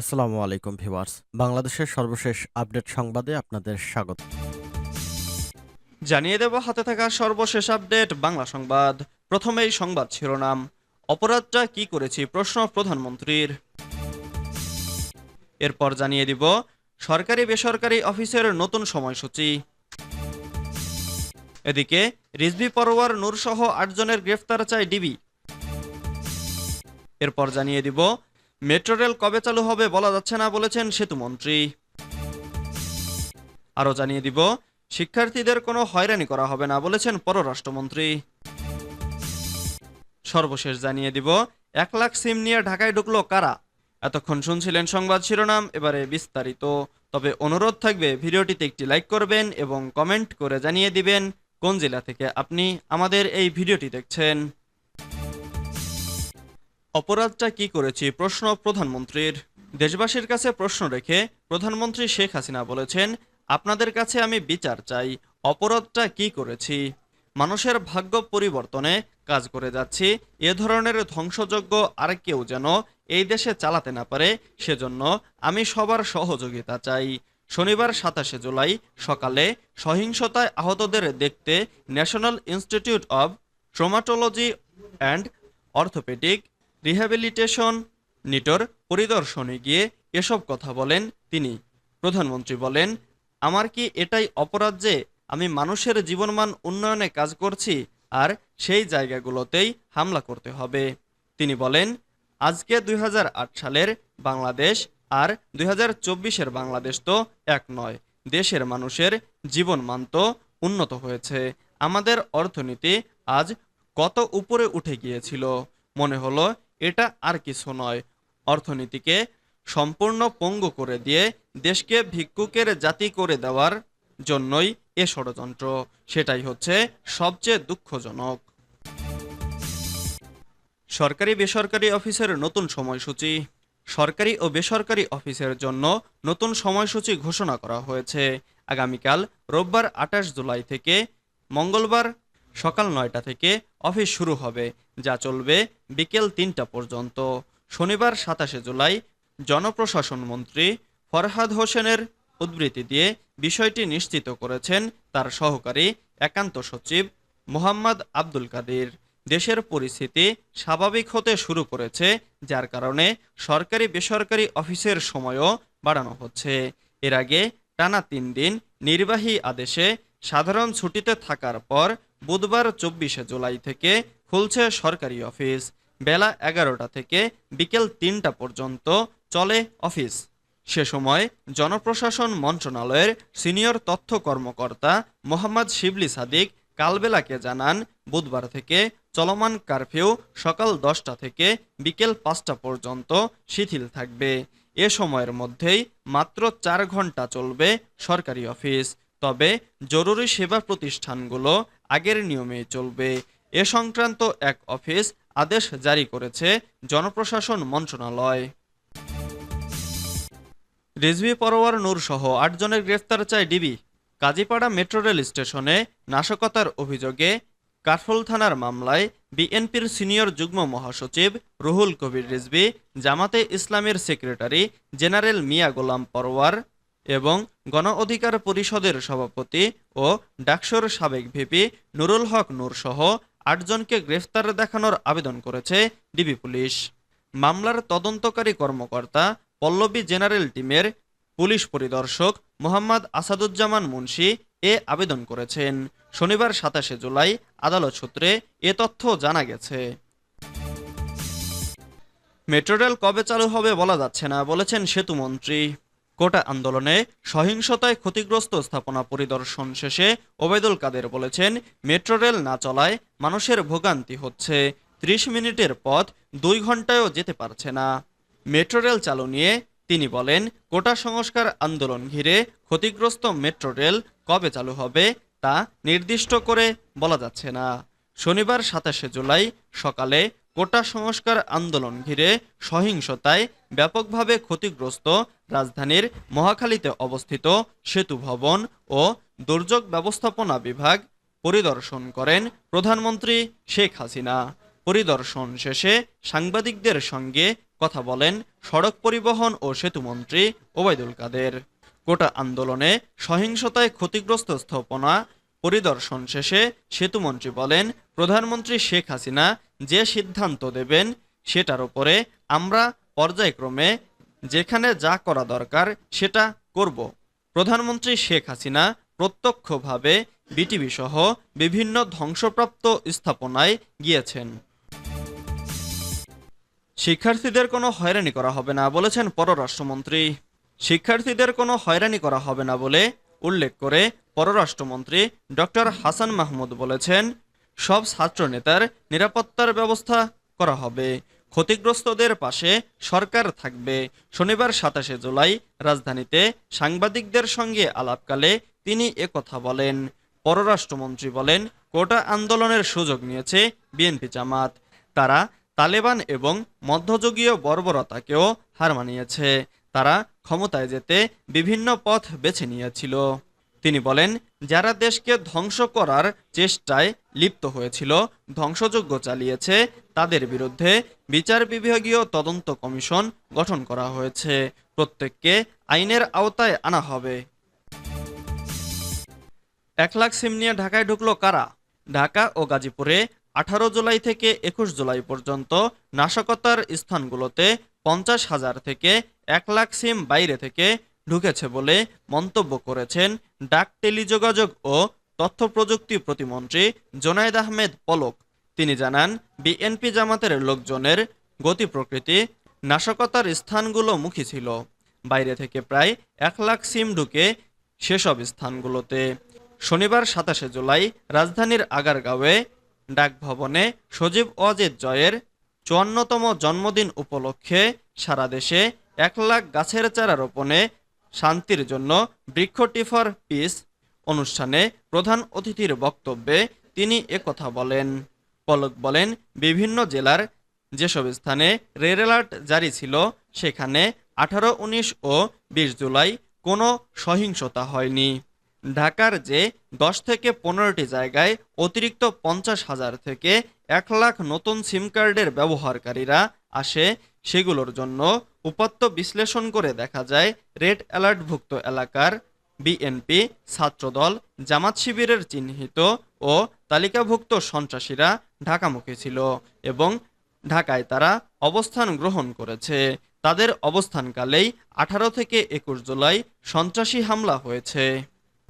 আসসালামু আলাইকুম ভিউয়ার্স। বাংলাদেশের সর্বশেষ আপডেট সংবাদে আপনাদের স্বাগত। জানিয়ে দেব, হাতে থাকা সর্বশেষ আপডেট, বাংলা সংবাদ। প্রথমেই সংবাদ শিরোনাম। অপরাধটা কি করেছি প্রশ্ন প্রধানমন্ত্রীর। এরপর জানিয়ে দিব, সরকারি বেসরকারি অফিসের নতুন সময়সূচি। এদিকে, রিজভি পরোয়ার নূরসহ আটজনের গ্রেফতার চায় ডিবি। এরপর জানিয়ে দিব মেট্রো রেল কবে চালু হবে বলা যাচ্ছে না বলেছেন সেতুমন্ত্রী। আরও জানিয়ে দিব, শিক্ষার্থীদের কোনো হয়রানি করা হবে না বলেছেন পররাষ্ট্রমন্ত্রী। সর্বশেষ জানিয়ে দিব, এক লাখ সিম নিয়ে ঢাকায় ঢুকলো কারা? এতক্ষণ শুনছিলেন সংবাদ শিরোনাম, এবারে বিস্তারিত। তবে অনুরোধ থাকবে, ভিডিওটিতে একটি লাইক করবেন এবং কমেন্ট করে জানিয়ে দিবেন কোন জেলা থেকে আপনি আমাদের এই ভিডিওটি দেখছেন। অপরাধটা কি করেছি? প্রশ্ন প্রধানমন্ত্রীর। দেশবাসীর কাছে প্রশ্ন রেখে প্রধানমন্ত্রী শেখ হাসিনা বলেছেন, আপনাদের কাছে আমি বিচার চাই, অপরাধটা কি করেছি? মানুষের ভাগ্য পরিবর্তনে কাজ করে যাচ্ছি, এ ধরনের ধ্বংসযজ্ঞ আর কেউ যেন এই দেশে চালাতে না পারে, সেজন্য আমি সবার সহযোগিতা চাই। শনিবার সাতাশে জুলাই সকালে সহিংসতায় আহতদের দেখতে national institute of traumatology and orthopaedic rehabilitation, NITOR পরিদর্শনে গিয়ে এসব কথা বলেন তিনি। প্রধানমন্ত্রী বলেন, আমার কি এটাই অপরাধ যে আমি মানুষের জীবনমান উন্নয়নে কাজ করছি আর সেই জায়গাগুলোতেই হামলা করতে হবে? তিনি বলেন, আজকে দুই হাজার আট সালের বাংলাদেশ আর দুই হাজার বাংলাদেশ তো এক নয়। দেশের মানুষের জীবনমান তো উন্নত হয়েছে। আমাদের অর্থনীতি আজ কত উপরে উঠে গিয়েছিল? মনে হলো এটা আর কিছু নয়। অর্থনীতিকে সম্পূর্ণ পঙ্গু করে দিয়ে দেশকে ভিক্ষুকের জাতি করে দেওয়ার জন্যই এ ষড়যন্ত্র। সেটাই হচ্ছে সবচেয়ে দুঃখজনক। সরকারি বেসরকারি অফিসের নতুন সময়সূচি। সরকারি ও বেসরকারি অফিসের জন্য নতুন সময়সূচি ঘোষণা করা হয়েছে। আগামীকাল রোববার আঠাশ জুলাই থেকে মঙ্গলবার সকাল নয়টা থেকে অফিস শুরু হবে, যা চলবে বিকেল তিনটা পর্যন্ত। শনিবার সাতাশে জুলাই জনপ্রশাসন মন্ত্রী ফরহাদ হোসেনের উদ্ধৃতি দিয়ে বিষয়টি নিশ্চিত করেছেন তার সহকারী একান্ত সচিব মোহাম্মদ আব্দুল কাদির। দেশের পরিস্থিতি স্বাভাবিক হতে শুরু করেছে, যার কারণে সরকারি বেসরকারি অফিসের সময়ও বাড়ানো হচ্ছে। এর আগে টানা তিন দিন নির্বাহী আদেশে সাধারণ ছুটিতে থাকার পর বুধবার চব্বিশে জুলাই থেকে খুলছে সরকারি অফিস। বেলা এগারোটা থেকে বিকেল তিনটা পর্যন্ত চলে অফিস। সে সময় জনপ্রশাসন মন্ত্রণালয়ের সিনিয়র তথ্য কর্মকর্তা মোহাম্মদ শিবলি সাদিক কালবেলাকে জানান, বুধবার থেকে চলমান কারফিউ সকাল দশটা থেকে বিকেল পাঁচটা পর্যন্ত শিথিল থাকবে। এ সময়ের মধ্যেই মাত্র চার ঘণ্টা চলবে সরকারি অফিস। তবে জরুরি সেবা প্রতিষ্ঠানগুলো আগের নিয়মে চলবে। এ সংক্রান্ত এক অফিস আদেশ জারি করেছে জনপ্রশাসন মন্ত্রণালয়। রিজভি পরোয়ার নূর সহ আটজনের গ্রেফতার চায় ডিবি। কাজীপাড়া মেট্রো রেল স্টেশনে নাশকতার অভিযোগে কারফল থানার মামলায় বিএনপির সিনিয়র যুগ্ম মহাসচিব রুহুল কবির রিজভি, জামাতে ইসলামের সেক্রেটারি জেনারেল মিয়া গোলাম পরোয়ার এবং গণ অধিকার পরিষদের সভাপতি ও ডাকসুর সাবেক ভিপি নুরুল হক নূর সহ আটজনকে গ্রেফতার দেখানোর আবেদন করেছে ডিবি পুলিশ। মামলার তদন্তকারী কর্মকর্তা পল্লবী জেনারেল টিমের পুলিশ পরিদর্শক মোহাম্মদ আসাদুজ্জামান মুন্সি এ আবেদন করেছেন। শনিবার সাতাশে জুলাই আদালত সূত্রে এ তথ্য জানা গেছে। মেট্রো রেল কবে চালু হবে বলা যাচ্ছে না, বলেছেন সেতুমন্ত্রী কোটা আন্দোলনে সহিংসতায় ক্ষতিগ্রস্ত স্থাপনা পরিদর্শন শেষে ওবেদুল কাদের বলেছেন, মেট্রো রেল না চলায় মানুষের ভোগান্তি হচ্ছে। ত্রিশ মিনিটের পথ দুই ঘন্টায়ও যেতে পারছে না। মেট্রো রেল চালু নিয়ে তিনি বলেন কোটা সংস্কার আন্দোলন ঘিরে ক্ষতিগ্রস্ত মেট্রো রেল কবে চালু হবে তা নির্দিষ্ট করে বলা যাচ্ছে না। শনিবার সাতাশে জুলাই সকালে কোটা সংস্কার আন্দোলন ঘিরে সহিংসতায় ব্যাপকভাবে ক্ষতিগ্রস্ত রাজধানীর মহাখালীতে অবস্থিত সেতু ভবন ও দুর্যোগ ব্যবস্থাপনা বিভাগ পরিদর্শন করেন প্রধানমন্ত্রী শেখ হাসিনা। পরিদর্শন শেষে সাংবাদিকদের সঙ্গে কথা বলেন সড়ক পরিবহন ও সেতুমন্ত্রী ওবায়দুল কাদের। কোটা আন্দোলনে সহিংসতায় ক্ষতিগ্রস্ত স্থাপনা পরিদর্শন শেষে সেতুমন্ত্রী বলেন, প্রধানমন্ত্রী শেখ হাসিনা যে সিদ্ধান্ত দেবেন, সেটার উপরে আমরা পর্যায়ক্রমে যেখানে যা করা দরকার সেটা করব। প্রধানমন্ত্রী শেখ হাসিনা প্রত্যক্ষভাবে বিটিভি সহ বিভিন্ন ধ্বংসপ্রাপ্ত স্থাপনায় গিয়েছেন। শিক্ষার্থীদের কোনো হয়রানি করা হবে না বলেছেন পররাষ্ট্রমন্ত্রী। শিক্ষার্থীদের কোনো হয়রানি করা হবে না বলে উল্লেখ করে পররাষ্ট্রমন্ত্রী ডক্টর হাসান মাহমুদ বলেছেন, সব ছাত্রনেতার নিরাপত্তার ব্যবস্থা করা হবে। ক্ষতিগ্রস্তদের পাশে সরকার থাকবে। শনিবার সাতাশে জুলাই রাজধানীতে সাংবাদিকদের সঙ্গে আলাপকালে তিনি একথা বলেন। পররাষ্ট্রমন্ত্রী বলেন, কোটা আন্দোলনের সুযোগ নিয়েছে বিএনপি জামাত। তারা তালেবান এবং মধ্যযুগীয় বর্বরতাকেও হার মানিয়েছে। তারা ক্ষমতায় যেতে বিভিন্ন পথ বেছে নিয়েছিল। তিনি বলেন, যারা দেশকে ধ্বংস করার চেষ্টায় লিপ্ত হয়েছিল, ধ্বংসযজ্ঞ চালিয়েছে, তাদের বিরুদ্ধে বিচার বিভাগীয় তদন্ত কমিশন গঠন করা হয়েছে। প্রত্যেককে আইনের আওতায় আনা হবে। এক লাখ সিম নিয়ে ঢাকায় ঢুকলো কারা? ঢাকা ও গাজীপুরে আঠারো জুলাই থেকে একুশ জুলাই পর্যন্ত নাশকতার স্থানগুলোতে পঞ্চাশ হাজার থেকে এক লাখ সিম বাইরে থেকে ঢুকেছে বলে মন্তব্য করেছেন ডাক টেলিযোগাযোগ ও তথ্য প্রযুক্তি প্রতিমন্ত্রী জোনায়েদ আহমেদ পলক। তিনি জানান, বিএনপি জামাতের লোকজনের গতি প্রকৃতি, নাশকতার স্থানগুলো মুখী ছিল। বাইরে থেকে প্রায় এক লাখ সিম ঢুকে সেসব স্থানগুলোতে। শনিবার সাতাশে জুলাই রাজধানীর আগারগাঁওয়ে ডাকভবনে সজীব ওয়াজেদ জয়ের চুয়ান্নতম জন্মদিন উপলক্ষে সারা দেশে এক লাখ গাছের চারা রোপণে শান্তির জন্য বৃক্ষ টিফার পিস অনুষ্ঠানে প্রধান অতিথির বক্তব্যে তিনি একথা বলেন। পলক বলেন, বিভিন্ন জেলার যেসব স্থানে রেড অ্যালার্ট জারি ছিল, সেখানে আঠারো, উনিশ ও বিশ জুলাই কোনো সহিংসতা হয়নি। ঢাকার যে দশ থেকে পনেরোটি জায়গায় অতিরিক্ত পঞ্চাশ হাজার থেকে এক লাখ নতুন সিম কার্ডের ব্যবহারকারীরা আসে, সেগুলোর জন্য উপাত্ত বিশ্লেষণ করে দেখা যায়, রেড অ্যালার্টভুক্ত এলাকার বিএনপি ছাত্রদল জামাত শিবিরের চিহ্নিত ও তালিকাভুক্ত সন্ত্রাসীরা ঢাকামুখী ছিল এবং ঢাকায় তারা অবস্থান গ্রহণ করেছে। তাদের অবস্থানকালেই আঠারো থেকে একুশ জুলাই সন্ত্রাসী হামলা হয়েছে।